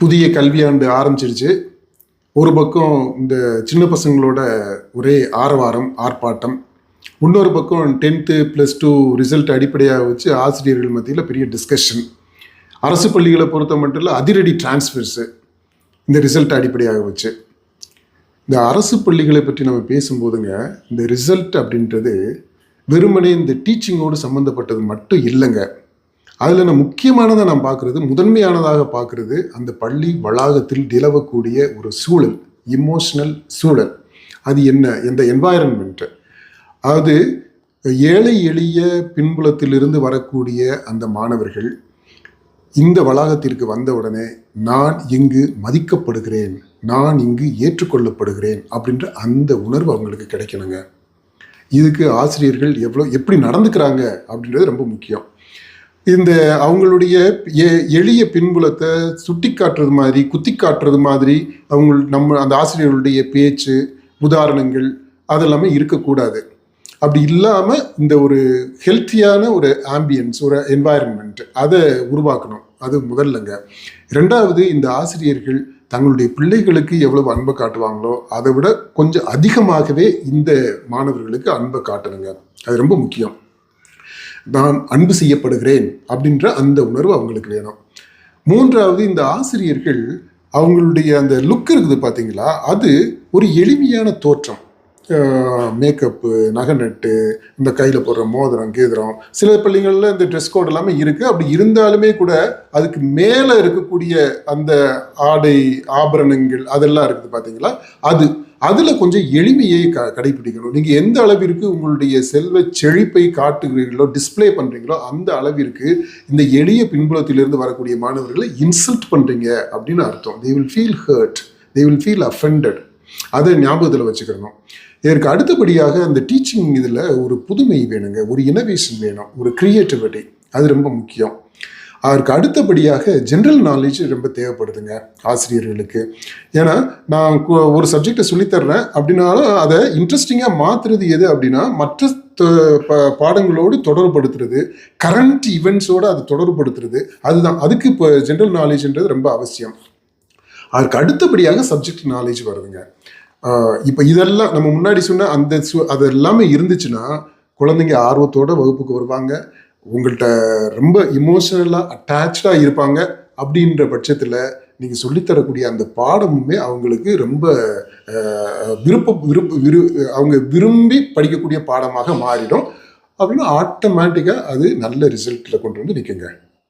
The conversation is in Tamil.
புதிய கல்வியாண்டு ஆரம்பிச்சிருச்சு. ஒரு பக்கம் இந்த சின்ன பசங்களோட ஒரே ஆரவாரம் ஆர்ப்பாட்டம். இன்னொரு பக்கம் டென்த்து ப்ளஸ் டூ ரிசல்ட் அடிப்படையாக வச்சு ஆசிரியர்கள் மத்தியில் பெரிய டிஸ்கஷன் அரசு பள்ளிகளை பொறுத்த மட்டும் இல்லை அதிரடி டிரான்ஸ்ஃபர்ஸு இந்த ரிசல்ட் அடிப்படையாக வச்சு. இந்த அரசு பள்ளிகளை பற்றி நம்ம பேசும்போதுங்க இந்த ரிசல்ட் அப்படின்றது வெறுமனே இந்த டீச்சிங்கோடு சம்மந்தப்பட்டது மட்டும் இல்லைங்க. அதில் நான் முக்கியமானதை நான் பார்க்குறது முதன்மையானதாக பார்க்குறது அந்த பள்ளி வளாகத்தில் நிலவக்கூடிய ஒரு சூழல் இமோஷனல் சூழல். அது என்ன? எந்த என்வாயரன்மெண்ட்டு அது ஏழை எளிய பின்புலத்திலிருந்து வரக்கூடிய அந்த மாணவர்கள் இந்த வளாகத்திற்கு வந்த உடனே நான் இங்கு மதிக்கப்படுகிறேன் நான் இங்கு ஏற்றுக்கொள்ளப்படுகிறேன் அப்படின்ற அந்த உணர்வு அவங்களுக்கு கிடைக்கணுங்க. இதுக்கு ஆசிரியர்கள் எவ்வளோ எப்படி நடந்துக்கிறாங்க அப்படின்றது ரொம்ப முக்கியம். இந்த அவங்களுடைய எ- எளிய பின்புலத்தை சுட்டி காட்டுறது மாதிரி குத்தி காட்டுறது மாதிரி அவங்க நம்ம அந்த ஆசிரியர்களுடைய பேச்சு உதாரணங்கள் அதெல்லாமே இருக்கக்கூடாது. அப்படி இல்லாமல் இந்த ஒரு ஹெல்த்தியான ஒரு ஆம்பியன்ஸ் ஒரு என்வாயரன்மெண்ட் அதை உருவாக்கணும். அது முதல்லங்க. ரெண்டாவது இந்த ஆசிரியர்கள் தங்களுடைய பிள்ளைகளுக்கு எவ்வளவு அன்பை காட்டுவாங்களோ அதை விட கொஞ்சம் அதிகமாகவே இந்த மாணவர்களுக்கு அன்பை காட்டணுங்க. அது ரொம்ப முக்கியம். நான் அன்பு செய்யப்படுகிறேன் அப்படின்ற அந்த உணர்வு அவங்களுக்கு வேணும். மூன்றாவது இந்த ஆசிரியர்கள் அவங்களுடைய அந்த லுக் இருக்குது பார்த்தீங்களா? அது ஒரு எளிமையான தோற்றம். மேக்கப்பு நகை நட்டு இந்த கையில் போடுற மோதிரம் கீதிரம். சில பள்ளிகளில் இந்த ட்ரெஸ் கோட் எல்லாமே இருக்குது அப்படி இருந்தாலுமே கூட அதுக்கு மேலே இருக்கக்கூடிய அந்த ஆடை ஆபரணங்கள் அதெல்லாம் இருக்குது பார்த்தீங்களா? அது அதில் கொஞ்சம் எளிமையை க கடைபிடிக்கணும் நீங்கள் எந்த அளவிற்கு உங்களுடைய செல்வ செழிப்பை காட்டுகிறீர்களோ டிஸ்ப்ளே பண்ணுறீங்களோ அந்த அளவிற்கு இந்த எளிய பின்புலத்திலிருந்து வரக்கூடிய மாணவர்களை இன்சல்ட் பண்ணுறீங்க அப்படின்னு அர்த்தம். They will feel hurt they will feel offended அதை ஞாபகத்தில் வச்சுக்கணும். இதற்கு அடுத்தபடியாக அந்த டீச்சிங் இதில் ஒரு புதுமை வேணுங்க. ஒரு இனோவேஷன் வேணும். ஒரு க்ரியேட்டிவிட்டி அது ரொம்ப முக்கியம். அதற்கு அடுத்தபடியாக ஜென்ரல் நாலேஜ் ரொம்ப தேவைப்படுதுங்க ஆசிரியர்களுக்கு. ஏன்னா நான் ஒரு சப்ஜெக்டை சொல்லித்தர்றேன் அப்படின்னாலும் அதை இன்ட்ரெஸ்டிங்காக மாற்றுறது எது அப்படின்னா மற்ற பாடங்களோடு தொடர்படுத்துறது கரண்ட் ஈவெண்ட்ஸோடு அதை தொடர்படுத்துறது அதுதான். அதுக்கு இப்போ ஜென்ரல் நாலேஜ்ன்றது ரொம்ப அவசியம். அதுக்கு அடுத்தபடியாக சப்ஜெக்ட் நாலேஜ் வருதுங்க. இப்போ இதெல்லாம் நம்ம முன்னாடி சொன்ன அந்த சு அது எல்லாமே இருந்துச்சுன்னா குழந்தைங்க ஆர்வத்தோட வகுப்புக்கு வருவாங்க. உங்கள்கிட்ட ரொம்ப இமோஷனலாக அட்டாச்சாக இருப்பாங்க அப்படின்ற பட்சத்தில் நீங்கள் சொல்லித்தரக்கூடிய அந்த பாடமுமே அவங்களுக்கு ரொம்ப விருப்ப விருப்ப விரு அவங்க விரும்பி படிக்கக்கூடிய பாடமாக மாறிடும். அப்படின்னா ஆட்டோமேட்டிக்காக அது நல்ல ரிசல்ட்டில் கொண்டு வந்து நிற்குங்க